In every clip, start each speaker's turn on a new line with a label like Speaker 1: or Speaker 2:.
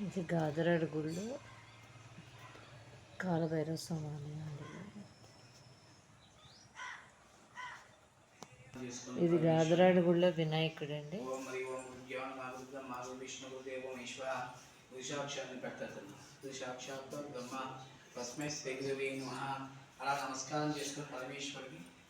Speaker 1: ఇది గాదరాడు గుళ్ళు. కాలభైరవ స్వామి ఇది గాదరాడు గుళ్ళో వినాయకుడు అండి
Speaker 2: ఓం ఓం పెట్టదు బ్రహ్మ. అలా నమస్కారం చేసుకుని పరమేశ్వరుడికి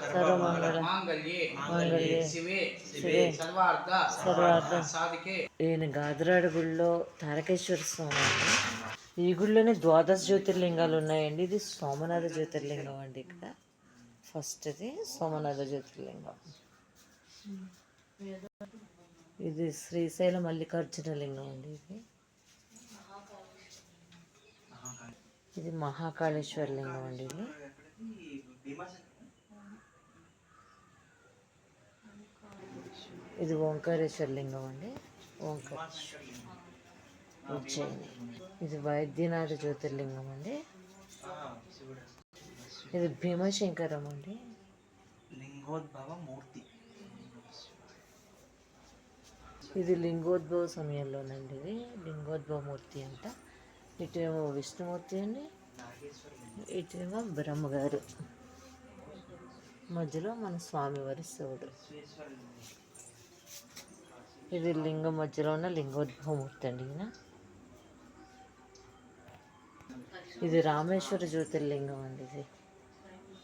Speaker 2: సర్వమంగళ
Speaker 1: సర్వమంగళ
Speaker 2: మాంగళ్యే.
Speaker 1: మాంగళ్యే.
Speaker 2: శివే
Speaker 1: శివే
Speaker 2: సర్వార్థ
Speaker 1: సర్వార్థ.
Speaker 2: సాధికే.
Speaker 1: ఈయన గాదరాడు గుళ్ళో తారకేశ్వర స్వామి ఈ గుళ్ళోనే ద్వాదశ జ్యోతిర్లింగాలు ఉన్నాయండి. ఇది సోమనాథ జ్యోతిర్లింగం అండి ఇక్కడ. ఫస్ట్ ఇది సోమనాథ జ్యోతిర్లింగం. ఇది శ్రీశైల మల్లికార్జున లింగం అండి ఇది. ఇది మహాకాళేశ్వర లింగం అండి ఇది. ఇది ఓంకారేశ్వర లింగం అండి. ఓంకారేశ్వర ఉజ్జయిని ఇది వైద్యనాథ జ్యోతిర్లింగం అండి. ఇది భీమశంకరం అండి.
Speaker 3: లింగోద్భవ మూర్తి
Speaker 1: ఇది లింగోద్భవ సమయంలోనండి ఇది. లింగోద్భవ మూర్తి అంట. ఇటేమో విష్ణుమూర్తి అండి. ఇటేమో బ్రహ్మగారు. మధ్యలో మన స్వామివారి శివుడు ఇది లింగం మధ్యలో ఉన్న లింగోద్భవమూర్తి అండి ఈయన. ఇది రామేశ్వర జ్యోతిర్లింగం అండి ఇది.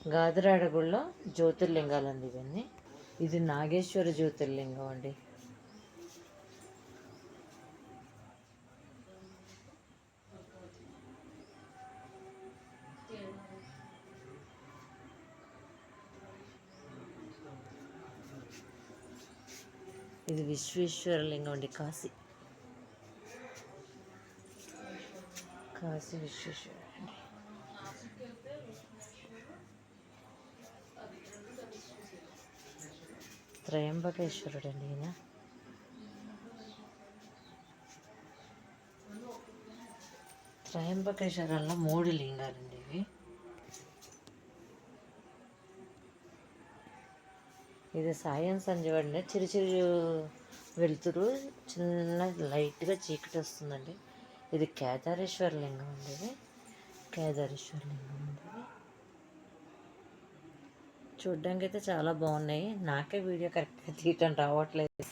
Speaker 1: గాదరాడగుళ్ళో జ్యోతిర్లింగాలు అండి ఇవన్నీ. ఇది నాగేశ్వర జ్యోతిర్లింగం అండి. ఇది విశ్వేశ్వర లింగం అండి కాశీ. కాశీ విశ్వేశ్వర అండి. త్రయంబకేశ్వరుడు అండి ఈయన. త్రయంబకేశ్వరంలో మూడు లింగాలండి ఇవి. ఇది సాయం సంజీవండి. చిరు చిరు వెలుతురు చిన్న లైట్గా చీకటి వస్తుందండి. ఇది కేదారేశ్వర లింగం అండి ఇది. కేదారేశ్వర లింగం అండి ఇది. చూడ్డానికి అయితే చాలా బాగున్నాయి. నాకే వీడియో కరెక్ట్గా తీయటం రావట్లేదు.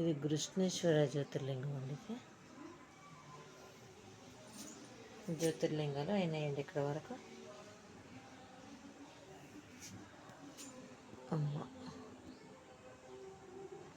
Speaker 1: ఇది కృష్ణేశ్వర జ్యోతిర్లింగం అండి ఇది. జ్యోతిర్లింగాలు అయినాయండి ఇక్కడ వరకు. 嗯。